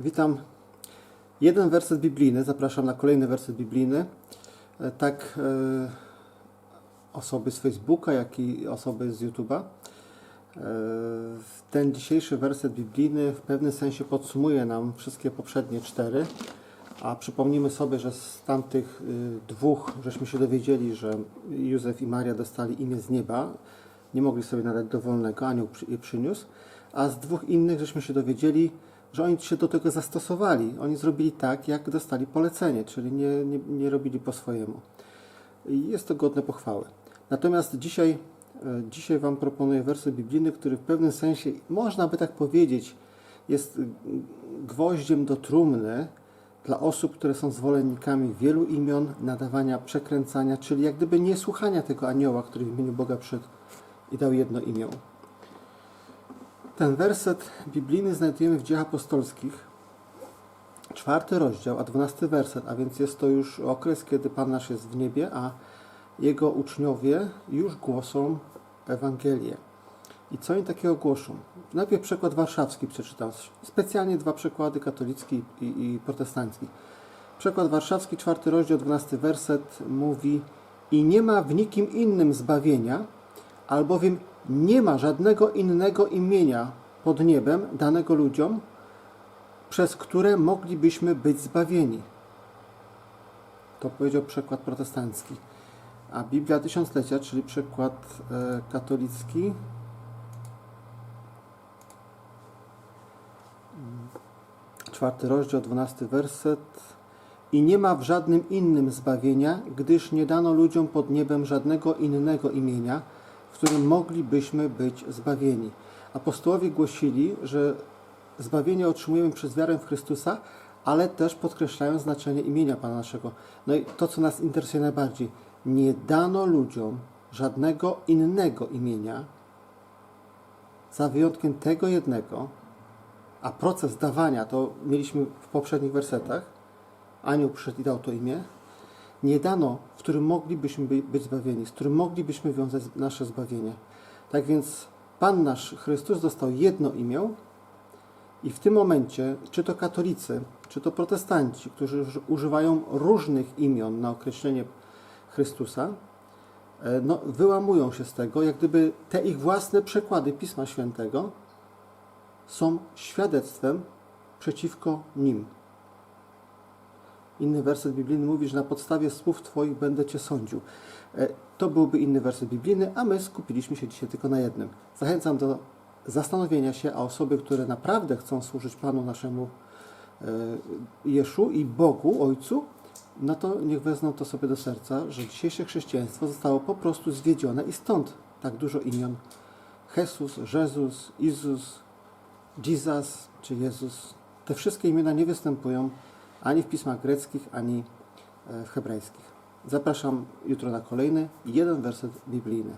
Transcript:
Witam. Jeden werset biblijny, zapraszam na kolejny werset biblijny. E, Tak e, osoby z Facebooka, jak i osoby z YouTube'a. E, Ten dzisiejszy werset biblijny w pewnym sensie podsumuje nam wszystkie poprzednie cztery. A przypomnijmy sobie, że z tamtych y, dwóch żeśmy się dowiedzieli, że Józef i Maria dostali imię z nieba. Nie mogli sobie nadać dowolnego, anioł je przyniósł. A z dwóch innych żeśmy się dowiedzieli, że oni się do tego zastosowali. Oni zrobili tak, jak dostali polecenie, czyli nie, nie, nie robili po swojemu. I jest to godne pochwały. Natomiast dzisiaj, e, dzisiaj Wam proponuję werset biblijny, który w pewnym sensie, można by tak powiedzieć, jest gwoździem do trumny dla osób, które są zwolennikami wielu imion, nadawania, przekręcania, czyli jak gdyby nie słuchania tego anioła, który w imieniu Boga przyszedł i dał jedno imię. Ten werset biblijny znajdujemy w Dziejach Apostolskich, czwarty rozdział, a dwunasty werset, a więc jest to już okres, kiedy Pan nasz jest w niebie, a Jego uczniowie już głoszą Ewangelię. I co oni takiego głoszą? Najpierw przykład warszawski przeczytam. Specjalnie dwa przykłady, katolicki i, i protestancki. Przykład warszawski, czwarty rozdział, dwunasty werset mówi I nie ma w nikim innym zbawienia, albowiem nie ma żadnego innego imienia pod niebem danego ludziom, przez które moglibyśmy być zbawieni. To powiedział przykład protestancki. A Biblia Tysiąclecia, czyli przykład e, katolicki, czwarty rozdział, dwunasty werset. I nie ma w żadnym innym zbawienia, gdyż nie dano ludziom pod niebem żadnego innego imienia, w którym moglibyśmy być zbawieni. Apostołowie głosili, że zbawienie otrzymujemy przez wiarę w Chrystusa, ale też podkreślają znaczenie imienia Pana naszego. No i to, co nas interesuje najbardziej, nie dano ludziom żadnego innego imienia, za wyjątkiem tego jednego, a proces dawania to mieliśmy w poprzednich wersetach, anioł przyszedł i dał to imię, nie dano, którym moglibyśmy by- być zbawieni, z którym moglibyśmy wiązać nasze zbawienie. Tak więc Pan nasz Chrystus dostał jedno imię i w tym momencie, czy to katolicy, czy to protestanci, którzy uży- używają różnych imion na określenie Chrystusa, e, no, wyłamują się z tego, jak gdyby te ich własne przekłady Pisma Świętego są świadectwem przeciwko nim. Inny werset biblijny mówi, że na podstawie słów Twoich będę Cię sądził. E, To byłby inny werset biblijny, a my skupiliśmy się dzisiaj tylko na jednym. Zachęcam do zastanowienia się, a osoby, które naprawdę chcą służyć Panu naszemu e, Jeszu i Bogu, Ojcu, no to niech wezmą to sobie do serca, że dzisiejsze chrześcijaństwo zostało po prostu zwiedzione i stąd tak dużo imion. Jesus, Jezus, Izus, Jesus czy Jezus. Te wszystkie imiona nie występują ani w pismach greckich, ani e, w hebrajskich. Zapraszam jutro na kolejny, jeden werset biblijny.